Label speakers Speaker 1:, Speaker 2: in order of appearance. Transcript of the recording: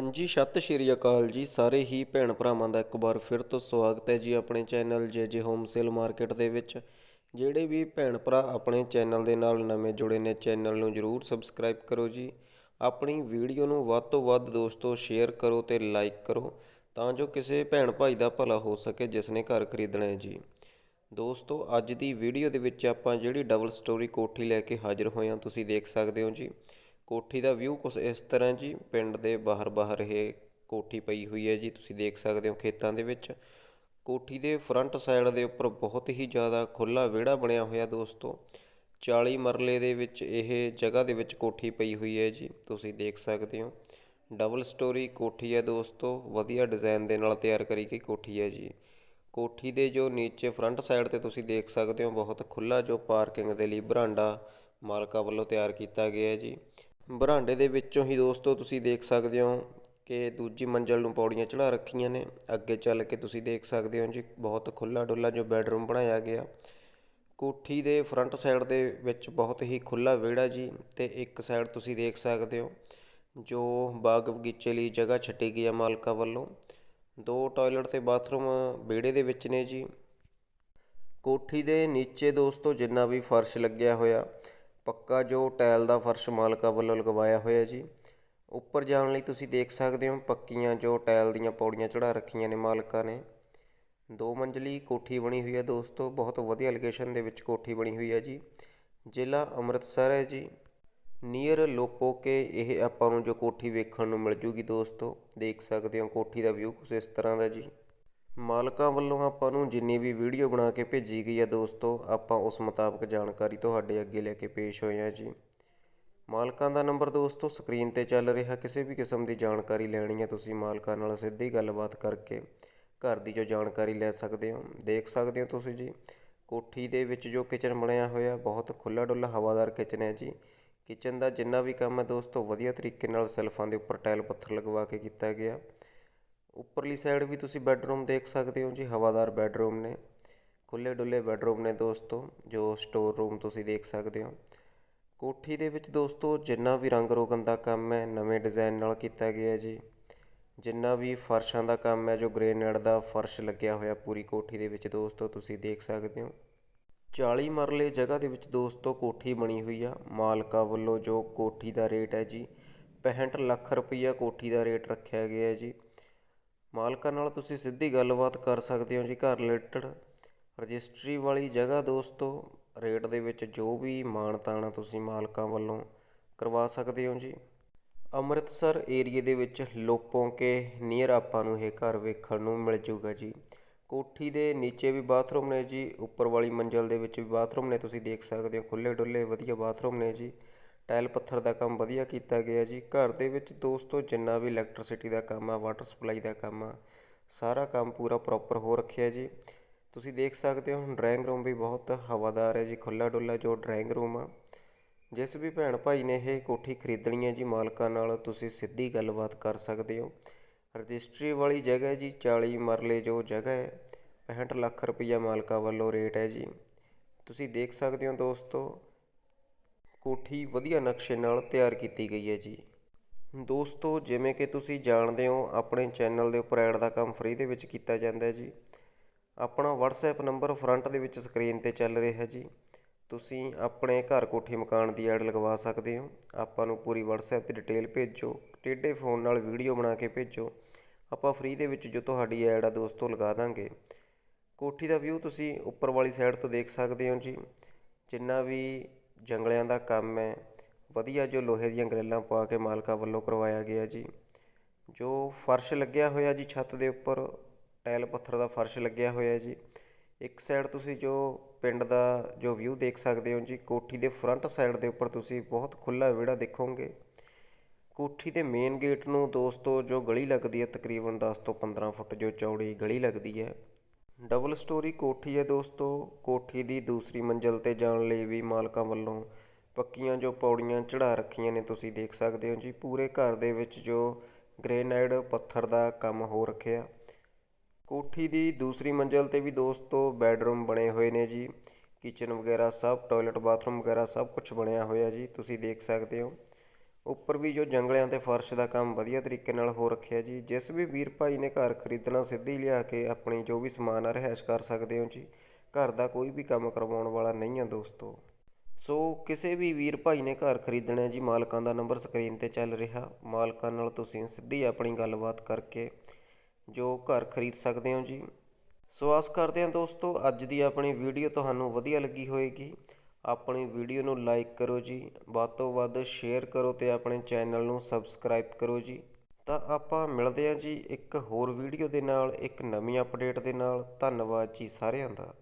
Speaker 1: ਹਾਂਜੀ, ਸਤਿ ਸ਼੍ਰੀ ਅਕਾਲ ਜੀ ਸਾਰੇ ਹੀ ਭੈਣ ਭਰਾਵਾਂ ਦਾ ਇੱਕ ਵਾਰ ਫਿਰ ਤੋਂ ਸਵਾਗਤ ਹੈ ਜੀ ਆਪਣੇ ਚੈਨਲ ਜੇ ਜੇ ਹੋਮ ਸੇਲ ਮਾਰਕੀਟ ਦੇ ਵਿੱਚ। ਜਿਹੜੇ ਵੀ ਭੈਣ ਭਰਾ ਆਪਣੇ ਚੈਨਲ ਦੇ ਨਾਲ ਨਵੇਂ ਜੁੜੇ ਨੇ, ਚੈਨਲ ਨੂੰ ਜਰੂਰ ਸਬਸਕ੍ਰਾਈਬ ਕਰੋ ਜੀ। ਆਪਣੀ ਵੀਡੀਓ ਨੂੰ ਵੱਧ ਤੋਂ ਵੱਧ ਦੋਸਤੋ ਸ਼ੇਅਰ ਕਰੋ ਤੇ ਲਾਈਕ ਕਰੋ ਤਾਂ ਜੋ ਕਿਸੇ ਭੈਣ ਭਾਈ ਦਾ ਭਲਾ ਹੋ ਸਕੇ ਜਿਸ ਨੇ ਘਰ ਖਰੀਦਣਾ ਹੈ ਜੀ। ਦੋਸਤੋ, ਅੱਜ ਦੀ ਵੀਡੀਓ ਦੇ ਵਿੱਚ ਆਪਾਂ ਜਿਹੜੀ ਡਬਲ ਸਟੋਰੀ ਕੋਠੀ ਲੈ ਕੇ ਹਾਜ਼ਰ ਹੋਏ ਹਾਂ, ਤੁਸੀਂ ਦੇਖ ਸਕਦੇ ਹੋ ਜੀ। ਕੋਠੀ ਦਾ ਵਿਊ ਕੁਛ ਇਸ ਤਰ੍ਹਾਂ ਜੀ, ਪਿੰਡ ਦੇ ਬਾਹਰ ਬਾਹਰ ਇਹ ਕੋਠੀ ਪਈ ਹੋਈ ਹੈ ਜੀ, ਤੁਸੀਂ ਦੇਖ ਸਕਦੇ ਹੋ ਖੇਤਾਂ ਦੇ ਵਿੱਚ। ਕੋਠੀ ਦੇ ਫਰੰਟ ਸਾਈਡ ਦੇ ਉੱਪਰ ਬਹੁਤ ਹੀ ਜ਼ਿਆਦਾ ਖੁੱਲਾ ਵਿਹੜਾ ਬਣਿਆ ਹੋਇਆ ਦੋਸਤੋ। 40 ਮਰਲੇ ਦੇ ਵਿੱਚ ਇਹ ਜਗ੍ਹਾ ਦੇ ਵਿੱਚ ਕੋਠੀ ਪਈ ਹੋਈ ਹੈ ਜੀ, ਤੁਸੀਂ ਦੇਖ ਸਕਦੇ ਹੋ। ਡਬਲ ਸਟੋਰੀ ਕੋਠੀ ਹੈ ਦੋਸਤੋ, ਵਧੀਆ ਡਿਜ਼ਾਈਨ ਦੇ ਨਾਲ ਤਿਆਰ ਕਰੀ ਗਈ ਕੋਠੀ ਹੈ ਜੀ। ਕੋਠੀ ਦੇ ਜੋ ਨੀਚੇ ਫਰੰਟ ਸਾਈਡ ਤੇ ਤੁਸੀਂ ਦੇਖ ਸਕਦੇ ਹੋ, ਬਹੁਤ ਖੁੱਲਾ ਜੋ ਪਾਰਕਿੰਗ ਦੇ ਲਈ ਬਰਾਂਡਾ ਮਾਲਕਾ ਵੱਲੋਂ ਤਿਆਰ ਕੀਤਾ ਗਿਆ ਹੈ ਜੀ। ਬਰਾਂਡੇ ਦੇ ਵਿੱਚੋਂ ਹੀ ਦੋਸਤੋ ਤੁਸੀਂ ਦੇਖ ਸਕਦੇ ਹੋ ਕਿ ਦੂਜੀ ਮੰਜ਼ਲ ਨੂੰ ਪੌੜੀਆਂ ਚੜ੍ਹਾ ਰੱਖੀਆਂ ਨੇ। ਅੱਗੇ ਚੱਲ ਕੇ ਤੁਸੀਂ ਦੇਖ ਸਕਦੇ ਹੋ ਜੀ, ਬਹੁਤ ਖੁੱਲਾ ਡੁੱਲਾ ਜੋ ਬੈਡਰੂਮ ਬਣਾਇਆ ਗਿਆ। ਕੋਠੀ ਦੇ ਫਰੰਟ ਸਾਈਡ ਦੇ ਵਿੱਚ ਬਹੁਤ ਹੀ ਖੁੱਲਾ ਵਿਹੜਾ ਜੀ ਤੇ ਇੱਕ ਸਾਈਡ ਤੁਸੀਂ ਦੇਖ ਸਕਦੇ ਹੋ, ਜੋ ਬਾਗ ਬਗੀਚੇ ਲਈ ਜਗ੍ਹਾ ਛੱਡੀ ਗਈ ਹੈ ਮਾਲਕਾ ਵੱਲੋਂ। ਦੋ ਟਾਇਲਟ ਤੇ ਬਾਥਰੂਮ ਵਿਹੜੇ ਦੇ ਵਿੱਚ ਨੇ ਜੀ। ਕੋਠੀ ਦੇ ਨੀਚੇ ਦੋਸਤੋ ਜਿੰਨਾ ਵੀ ਫਰਸ਼ ਲੱਗਿਆ ਹੋਇਆ ਪੱਕਾ ਜੋ ਟਾਇਲ ਦਾ ਫਰਸ਼ ਮਾਲਕਾ ਵੱਲੋਂ ਲਗਵਾਇਆ ਹੋਇਆ ਜੀ। ਉੱਪਰ ਜਾਣ ਲਈ ਤੁਸੀਂ ਦੇਖ ਸਕਦੇ ਹੋ ਪੱਕੀਆਂ ਜੋ ਟਾਇਲ ਦੀਆਂ ਪੌੜੀਆਂ ਚੜਾ ਰੱਖੀਆਂ ਨੇ ਮਾਲਕਾਂ ਨੇ। ਦੋ ਮੰਜ਼ਲੀ ਕੋਠੀ ਬਣੀ ਹੋਈ ਹੈ ਦੋਸਤੋ, ਬਹੁਤ ਵਧੀਆ ਲੋਕੇਸ਼ਨ ਦੇ ਵਿੱਚ ਕੋਠੀ ਬਣੀ ਹੋਈ ਹੈ ਜੀ। ਜ਼ਿਲ੍ਹਾ ਅੰਮ੍ਰਿਤਸਰ ਹੈ ਜੀ। ਨੀਅਰ ਲੋਪੋਕੇ ਇਹ ਆਪਾਂ ਨੂੰ ਜੋ ਕੋਠੀ ਵੇਖਣ ਨੂੰ ਮਿਲ ਜੂਗੀ ਦੋਸਤੋ, ਦੇਖ ਸਕਦੇ ਹੋ ਕੋਠੀ ਦਾ ਵਿਊ ਕੁਛ ਇਸ ਤਰ੍ਹਾਂ ਦਾ ਜੀ। ਮਾਲਕਾਂ ਵੱਲੋਂ ਆਪਾਂ ਨੂੰ ਜਿੰਨੀ ਵੀ ਵੀਡੀਓ ਬਣਾ ਕੇ ਭੇਜੀ ਗਈ ਹੈ ਦੋਸਤੋ, ਆਪਾਂ ਉਸ ਮੁਤਾਬਕ ਜਾਣਕਾਰੀ ਤੁਹਾਡੇ ਅੱਗੇ ਲੈ ਕੇ ਪੇਸ਼ ਹੋਏ ਹਾਂ ਜੀ। ਮਾਲਕਾਂ ਦਾ ਨੰਬਰ ਦੋਸਤੋ, ਸਕਰੀਨ ਤੇ ਚੱਲ ਰਿਹਾ, ਕਿਸੇ ਵੀ ਕਿਸਮ ਦੀ ਜਾਣਕਾਰੀ ਲੈਣੀ ਹੈ ਤੁਸੀਂ ਮਾਲਕਾਂ ਨਾਲ ਸਿੱਧੀ ਗੱਲਬਾਤ ਕਰਕੇ ਘਰ ਦੀ ਜੋ ਜਾਣਕਾਰੀ ਲੈ ਸਕਦੇ ਹੋ, ਦੇਖ ਸਕਦੇ ਹੋ ਤੁਸੀਂ ਜੀ। ਕੋਠੀ ਦੇ ਵਿੱਚ ਜੋ ਕਿਚਨ ਬਣਿਆ ਹੋਇਆ, ਬਹੁਤ ਖੁੱਲਾ ਡੁੱਲਾ ਹਵਾਦਾਰ ਕਿਚਨ ਹੈ ਜੀ। ਕਿਚਨ ਦਾ ਜਿੰਨਾ ਵੀ ਕੰਮ ਹੈ ਦੋਸਤੋ, ਵਧੀਆ ਤਰੀਕੇ ਨਾਲ ਸੈਲਫਾਂ ਦੇ ਉੱਪਰ ਟਾਇਲ ਪੱਥਰ ਲਗਵਾ ਕੇ ਕੀਤਾ ਗਿਆ। ਉੱਪਰਲੀ ਸਾਈਡ ਵੀ ਤੁਸੀਂ ਬੈੱਡਰੂਮ ਦੇਖ ਸਕਦੇ ਹੋ ਜੀ, ਹਵਾਦਾਰ ਬੈੱਡਰੂਮ ਨੇ। ਖੁੱਲੇ ਡੁੱਲੇ ਬੈੱਡਰੂਮ ਨੇ ਦੋਸਤੋ, ਜੋ ਸਟੋਰ ਰੂਮ ਤੁਸੀਂ ਦੇਖ ਸਕਦੇ ਹੋ। ਕੋਠੀ ਦੇ ਵਿੱਚ ਦੋਸਤੋ, ਜਿੰਨਾ ਵੀ ਰੰਗ ਰੋਗਨ ਦਾ ਕੰਮ ਹੈ, ਨਵੇਂ ਡਿਜ਼ਾਈਨ ਨਾਲ ਕੀਤਾ ਗਿਆ ਜੀ। ਜਿੰਨਾ ਵੀ ਫਰਸ਼ਾਂ ਦਾ ਕੰਮ ਹੈ, ਜੋ ਗ੍ਰੇਨਾਈਟ ਦਾ ਫਰਸ਼ ਲੱਗਿਆ ਹੋਇਆ ਪੂਰੀ ਕੋਠੀ ਦੇ ਵਿੱਚ ਦੋਸਤੋ, ਤੁਸੀਂ ਦੇਖ ਸਕਦੇ ਹੋ। 40 ਮਰਲੇ ਜਗ੍ਹਾ ਦੇ ਵਿੱਚ ਦੋਸਤੋ, ਕੋਠੀ ਬਣੀ ਹੋਈ ਆ। ਮਾਲਕਾ ਵੱਲੋਂ ਜੋ ਕੋਠੀ ਦਾ ਰੇਟ ਹੈ ਜੀ 65 ਲੱਖ ਰੁਪਈਆ ਕੋਠੀ ਦਾ ਰੇਟ ਰੱਖਿਆ ਗਿਆ ਹੈ ਜੀ। ਮਾਲਕਾਂ ਨਾਲ ਤੁਸੀਂ ਸਿੱਧੀ ਗੱਲਬਾਤ ਕਰ ਸਕਦੇ ਹੋ ਜੀ ਘਰ ਰਿਲੇਟਡ ਰਜਿਸਟਰੀ ਵਾਲੀ ਜਗ੍ਹਾ ਦੋਸਤੋ ਰੇਟ ਦੇ ਵਿੱਚ ਜੋ ਵੀ ਮਾਣ ਤਾਣ ਤੁਸੀਂ ਮਾਲਕਾਂ ਵੱਲੋਂ ਕਰਵਾ ਸਕਦੇ ਹੋ ਜੀ। ਅੰਮ੍ਰਿਤਸਰ ਏਰੀਏ ਦੇ ਵਿੱਚ ਲੋਪੋਂ ਕੇ ਨੀਅਰ ਆਪਾਂ ਨੂੰ ਇਹ ਘਰ ਵੇਖਣ ਨੂੰ ਮਿਲ ਜੂਗਾ ਜੀ। ਕੋਠੀ ਦੇ ਨੀਚੇ ਵੀ ਬਾਥਰੂਮ ਨੇ ਜੀ, ਉੱਪਰ ਵਾਲੀ ਮੰਜ਼ਲ ਦੇ ਵਿੱਚ ਵੀ ਬਾਥਰੂਮ ਨੇ, ਤੁਸੀਂ ਦੇਖ ਸਕਦੇ ਹੋ ਖੁੱਲੇ ਡੁੱਲੇ ਵਧੀਆ ਬਾਥਰੂਮ ਨੇ ਜੀ। ਟਾਇਲ ਪੱਥਰ ਦਾ ਕੰਮ ਵਧੀਆ ਕੀਤਾ ਗਿਆ ਜੀ। ਘਰ ਦੇ ਵਿੱਚ ਦੋਸਤੋ, ਜਿੰਨਾ ਵੀ ਇਲੈਕਟ੍ਰੀਸਿਟੀ ਦਾ ਕੰਮ ਆ ਵਾਟਰ ਸਪਲਾਈ ਦਾ ਕੰਮ ਆ, ਸਾਰਾ ਕੰਮ ਪੂਰਾ ਪ੍ਰੋਪਰ ਹੋ ਰੱਖਿਆ ਜੀ। ਤੁਸੀਂ ਦੇਖ ਸਕਦੇ ਹੋ ਡਰਾਇੰਗ ਰੂਮ ਵੀ ਬਹੁਤ ਹਵਾਦਾਰ ਹੈ ਜੀ ਖੁੱਲਾ ਡੁੱਲਾ ਜੋ ਡਰਾਇੰਗ ਰੂਮ ਆ। ਜਿਸ ਵੀ ਭੈਣ ਭਾਈ ਨੇ ਇਹ ਕੋਠੀ ਖਰੀਦਣੀ ਹੈ ਜੀ, ਮਾਲਕਾਂ ਨਾਲ ਤੁਸੀਂ ਸਿੱਧੀ ਗੱਲਬਾਤ ਕਰ ਸਕਦੇ ਹੋ। ਰਜਿਸਟਰੀ ਵਾਲੀ ਜਗ੍ਹਾ ਜੀ 40 ਮਰਲੇ ਜੋ ਜਗ੍ਹਾ ਹੈ 65 ਲੱਖ ਰੁਪਈਆ ਮਾਲਕਾਂ ਵੱਲੋਂ ਰੇਟ ਹੈ ਜੀ। ਤੁਸੀਂ ਦੇਖ ਸਕਦੇ ਹੋ ਦੋਸਤੋ ਕੋਠੀ ਵਧੀਆ ਨਕਸ਼ੇ ਨਾਲ ਤਿਆਰ ਕੀਤੀ ਗਈ ਹੈ ਜੀ। ਦੋਸਤੋ, ਜਿਵੇਂ ਕਿ ਤੁਸੀਂ ਜਾਣਦੇ ਹੋ, ਆਪਣੇ ਚੈਨਲ ਦੇ ਉੱਪਰ ਐਡ ਦਾ ਕੰਮ ਫ੍ਰੀ ਦੇ ਵਿੱਚ ਕੀਤਾ ਜਾਂਦਾ ਹੈ ਜੀ। ਆਪਣਾ WhatsApp ਨੰਬਰ ਫਰੰਟ ਦੇ ਵਿੱਚ ਸਕਰੀਨ ਤੇ ਚੱਲ ਰਿਹਾ ਜੀ। ਤੁਸੀਂ ਆਪਣੇ ਘਰ ਕੋਠੀ ਮਕਾਨ ਦੀ ਐਡ ਲਗਵਾ ਸਕਦੇ ਹੋ। ਆਪਾਂ ਨੂੰ ਪੂਰੀ WhatsApp ਤੇ ਡਿਟੇਲ ਭੇਜੋ, ਟੇਢੇ ਫੋਨ ਨਾਲ ਵੀਡੀਓ ਬਣਾ ਕੇ ਭੇਜੋ। ਆਪਾਂ ਫ੍ਰੀ ਦੇ ਵਿੱਚ ਜੋ ਤੁਹਾਡੀ ਐਡ ਆ ਦੋਸਤੋ, ਲਗਾ ਦਾਂਗੇ। ਕੋਠੀ ਦਾ ਵਿਊ ਤੁਸੀਂ ਉੱਪਰ ਵਾਲੀ ਸਾਈਡ ਤੋਂ ਦੇਖ ਸਕਦੇ ਹੋ ਜੀ। ਜਿੰਨਾ ਵੀ ਜੰਗਲਿਆਂ ਦਾ ਕੰਮ ਹੈ। ਵਧੀਆ ਜੋ ਲੋਹੇ ਦੀਆਂ ਗ੍ਰਿਲਾਂ ਪਾ ਕੇ ਮਾਲਕਾਂ ਵੱਲੋਂ ਕਰਵਾਇਆ ਗਿਆ ਜੀ। ਜੋ ਫਰਸ਼ ਲੱਗਿਆ ਹੋਇਆ ਜੀ ਛੱਤ ਦੇ ਉੱਪਰ, ਟਾਇਲ ਪੱਥਰ ਦਾ ਫਰਸ਼ ਲੱਗਿਆ ਹੋਇਆ ਜੀ। ਇੱਕ ਸਾਈਡ ਤੁਸੀਂ ਜੋ ਪਿੰਡ ਦਾ ਜੋ ਵਿਊ ਦੇਖ ਸਕਦੇ ਹੋ ਜੀ, ਕੋਠੀ ਦੇ ਫਰੰਟ ਸਾਈਡ ਦੇ ਉੱਪਰ ਤੁਸੀਂ ਬਹੁਤ ਖੁੱਲਾ ਵਿਹੜਾ ਦੇਖੋਗੇ। ਕੋਠੀ ਦੇ ਮੇਨ ਗੇਟ ਨੂੰ ਦੋਸਤੋ ਜੋ ਗਲੀ ਲੱਗਦੀ ਹੈ ਤਕਰੀਬਨ 10 ਤੋਂ 15 ਫੁੱਟ ਜੋ ਚੌੜੀ ਗਲੀ ਲੱਗਦੀ ਹੈ। ਡਬਲ ਸਟੋਰੀ ਕੋਠੀ ਹੈ ਦੋਸਤੋ। ਕੋਠੀ ਦੀ ਦੂਸਰੀ ਮੰਜ਼ਲ ਤੇ ਜਾਣ ਲਈ ਵੀ ਮਾਲਕਾਂ ਵੱਲੋਂ ਪੱਕੀਆਂ ਜੋ ਪੌੜੀਆਂ ਚੜਾ ਰੱਖੀਆਂ ਨੇ, ਤੁਸੀਂ ਦੇਖ ਸਕਦੇ ਹੋ ਜੀ। ਪੂਰੇ ਘਰ ਦੇ ਵਿੱਚ ਜੋ ਗ੍ਰੇਨਾਈਡ ਪੱਥਰ ਦਾ ਕੰਮ ਹੋ ਰੱਖਿਆ। ਕੋਠੀ ਦੀ ਦੂਸਰੀ ਮੰਜ਼ਲ ਤੇ ਵੀ ਦੋਸਤੋ ਬੈੱਡਰੂਮ ਬਣੇ ਹੋਏ ਨੇ ਜੀ। ਕਿਚਨ ਵਗੈਰਾ ਸਭ, ਟਾਇਲਟ, ਬਾਥਰੂਮ ਵਗੈਰਾ ਸਭ ਕੁਝ ਬਣਿਆ ਹੋਇਆ ਜੀ, ਤੁਸੀਂ ਦੇਖ ਸਕਦੇ ਹੋ। ਉੱਪਰ ਵੀ ਜੋ ਜੰਗਲਿਆਂ ਅਤੇ ਫਰਸ਼ ਦਾ ਕੰਮ ਵਧੀਆ ਤਰੀਕੇ ਨਾਲ ਹੋ ਰੱਖਿਆ ਜੀ, ਜਿਸ ਵੀ ਵੀਰ ਭਾਈ ਨੇ ਘਰ ਖਰੀਦਣਾ ਸਿੱਧੀ ਲਿਆ ਕੇ ਆਪਣੀ ਜੋ ਵੀ ਸਮਾਨ ਆ ਰਿਹਾਇਸ਼ ਕਰ ਸਕਦੇ ਹੋ ਜੀ। ਘਰ ਦਾ ਕੋਈ ਵੀ ਕੰਮ ਕਰਵਾਉਣ ਵਾਲਾ ਨਹੀਂ ਆ ਦੋਸਤੋ। ਸੋ ਕਿਸੇ ਵੀ ਵੀਰ ਭਾਈ ਨੇ ਘਰ ਖਰੀਦਣਾ ਜੀ, ਮਾਲਕਾਂ ਦਾ ਨੰਬਰ ਸਕਰੀਨ ਤੇ ਚੱਲ ਰਿਹਾ। ਮਾਲਕਾਂ ਨਾਲ ਤੁਸੀਂ ਸਿੱਧੀ ਆਪਣੀ ਗੱਲਬਾਤ ਕਰਕੇ ਜੋ ਘਰ ਖਰੀਦ ਸਕਦੇ ਹੋ ਜੀ। ਸੋ ਆਸ ਕਰਦੇ ਹਾਂ ਦੋਸਤੋ, ਅੱਜ ਦੀ ਆਪਣੀ ਵੀਡੀਓ ਤੁਹਾਨੂੰ ਵਧੀਆ ਲੱਗੀ ਹੋਏਗੀ। ਆਪਣੀ ਵੀਡੀਓ ਨੂੰ ਲਾਈਕ ਕਰੋ ਜੀ। ਵੱਧ ਤੋਂ ਵੱਧ ਸ਼ੇਅਰ ਕਰੋ ਤੇ ਆਪਣੇ ਚੈਨਲ ਨੂੰ ਸਬਸਕ੍ਰਾਈਬ ਕਰੋ ਜੀ। ਤਾਂ ਆਪਾਂ ਮਿਲਦੇ ਹਾਂ ਜੀ ਇੱਕ ਹੋਰ ਵੀਡੀਓ ਦੇ ਨਾਲ, ਇੱਕ ਨਵੀਂ ਅਪਡੇਟ ਦੇ ਨਾਲ। ਧੰਨਵਾਦ ਜੀ ਸਾਰਿਆਂ ਦਾ।